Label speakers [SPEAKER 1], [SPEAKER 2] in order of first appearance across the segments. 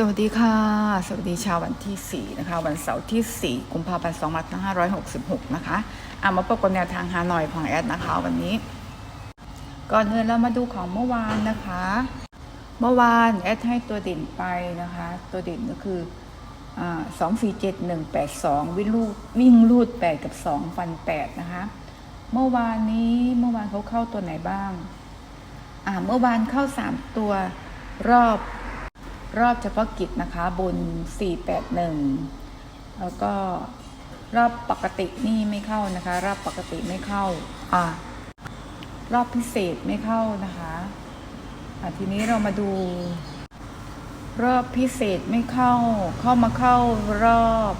[SPEAKER 1] สวัสดีค่ะ สวัสดีชาววันที่ 4 นะคะ วันเสาร์ที่ 4 กุมภาพันธ์2566 นะคะอามาพบกับแนวทางฮานอยของแอดนะคะ วันนี้ ก่อนอื่นเรามาดูของเมื่อวานนะคะ เมื่อวานแอดให้ตัวเด่นไปนะคะ ตัวเด่นก็คือสองสี่เจ็ดหนึ่งแปดสองวิ่งลูดวิ่งลูดแปดกับสองฟันแปดนะคะ เมื่อวานนี้เมื่อวานเขาเข้าตัวไหนบ้าง อ่า เมื่อวานเข้าสามตัวรอบ รอบเฉพาะกิจนะคะบน 481 แล้วก็รอบปกตินี่ไม่เข้านะคะ รอบปกติไม่เข้าอ่ารอบพิเศษไม่เข้านะคะอะทีนี้เรามาดู รอบพิเศษไม่เข้า เข้ามาเข้ารอบ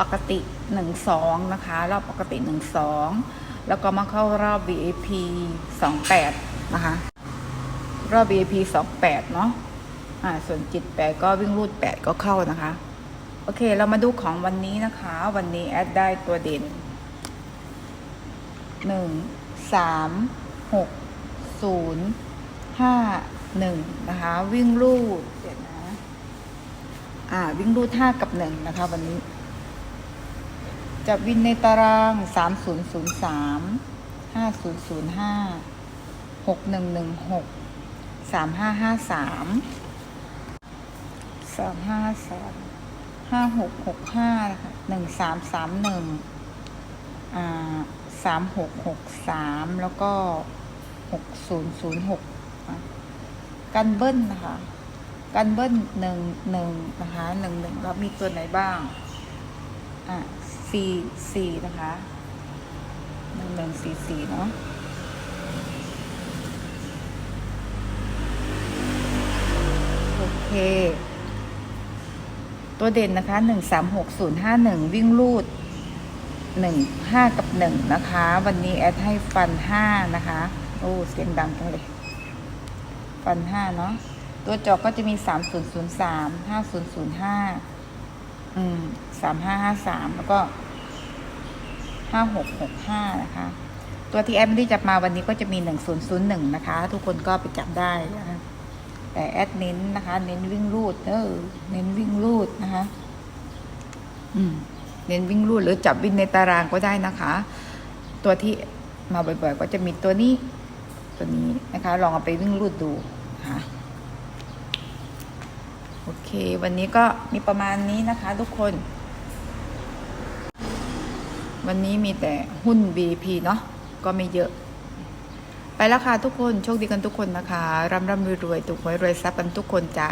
[SPEAKER 1] ปกติ 12 นะคะ รอบปกติ 12 แล้วก็มาเข้ารอบ VIP 28 นะคะ รอบ VIP 28 เนาะ อ่าส่วนจิต8ก็วิ่งรูด8ก็เข้านะคะ โอเค เรามาดูของวันนี้นะคะ วันนี้แอดได้ตัวเด่น1 3 6 0 5 1นะคะ วิ่งรูดเดี๋ยวนะอ่า วิ่งรูด5กับ1นะคะ วันนี้ จะวินในตาราง3003 5005 6116สามห้าห้าสามสาม ห้าสามห้าหกหกห้านะคะหนึ่งสามสามหนึ่งอ่าสามหกหกสามแล้วก็หกศูนย์ศูนย์หกกันเบิ้ลนะคะกันเบิ้ลหนึ่งหนึ่งนะคะหนึ่งหนึ่งแล้วมีตัวไหนบ้างอะสี่สี่นะคะหนึ่งหนึ่งสี่สี่เนาะโอเค ตัวเด่นนะคะหนึ่งสามหกศูนย์ห้าหนึ่งวิ่งลูดหนึ่งห้ากับหนึ่งนะคะ วันนี้แอดให้ฟันห้านะคะ โอ้เสียงดังจังเลย ฟันห้าเนาะตัวจอกก็จะมีสามศูนย์ศูนย์สามห้าศูนย์ศูนย์ห้าอืมสามห้าห้าสามแล้วก็ห้าหกหกห้านะคะ ตัวที่แอดไม่ได้จับมาวันนี้ก็จะมีหนึ่งศูนย์ศูนย์หนึ่งนะคะ ทุกคนก็ไปจับได้นะคะ แต่แอดเน้นนะคะ เน้นวิ่งรูด เออ เน้นวิ่งรูดนะคะ อืม เน้นวิ่งรูดหรือจับวิ่งในตารางก็ได้นะคะ ตัวที่มาบ่อยๆ ก็จะมีตัวนี้ ตัวนี้นะคะ ลองเอาไปวิ่งรูดดูนะคะโอเค วันนี้ก็มีประมาณนี้นะคะ ทุกคน วันนี้มีแต่หุ้น BP เนาะก็ไม่เยอะ แล้วค่ะทุกคน โชคดีกันทุกคนนะคะร่ำร่ำรวยรวยถูกหวยรวยทรัพย์กันทุกคนจ้า